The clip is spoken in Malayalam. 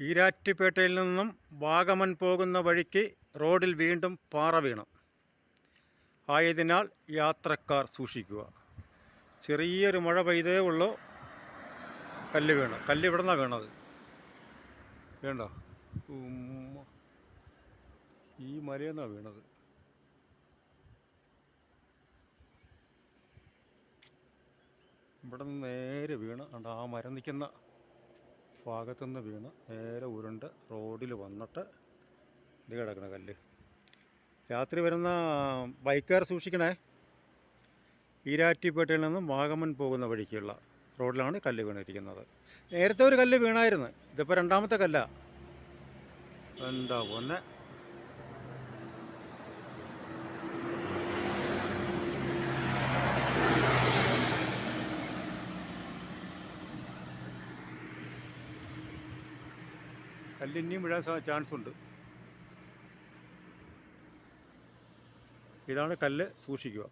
ഈരാറ്റുപേട്ടയിൽ നിന്നും വാഗമൺ പോകുന്ന വഴിക്ക് റോഡിൽ വീണ്ടും പാറ വീണു. ആയതിനാൽ യാത്രക്കാർ സൂക്ഷിക്കുക. ചെറിയൊരു മഴ പെയ്തേ ഉള്ളൂ. കല്ല് വീണു. കല്ല് ഇവിടെ നിന്നാണ് വീണത്? വേണ്ട. ഈ മലയിൽ നിന്നാണ് വീണത്. ഇവിടെ നിന്ന് നേരെ വീണ്. കണ്ട ആ മരം നിൽക്കുന്ന ഭാഗത്തുനിന്ന് വീണ് നേരെ ഉരുണ്ട് റോഡിൽ വന്നിട്ട് ഇത് കിടക്കണ കല്ല്. രാത്രി വരുന്ന ബൈക്കുകാർ സൂക്ഷിക്കണേ. ഈരാറ്റിപ്പേട്ടയിൽ നിന്നും വാഗമൺ പോകുന്ന വഴിക്കുള്ള റോഡിലാണ് കല്ല് വീണിരിക്കുന്നത്. നേരത്തെ ഒരു കല്ല് വീണായിരുന്നു. ഇതിപ്പോൾ രണ്ടാമത്തെ കല്ല. എന്താ പൊന്നെ? കല്ല് ഇനിയും വീഴാൻ ചാൻസ് ഉണ്ട് ഇതാണ് കല്ല് സൂക്ഷിക്കുക.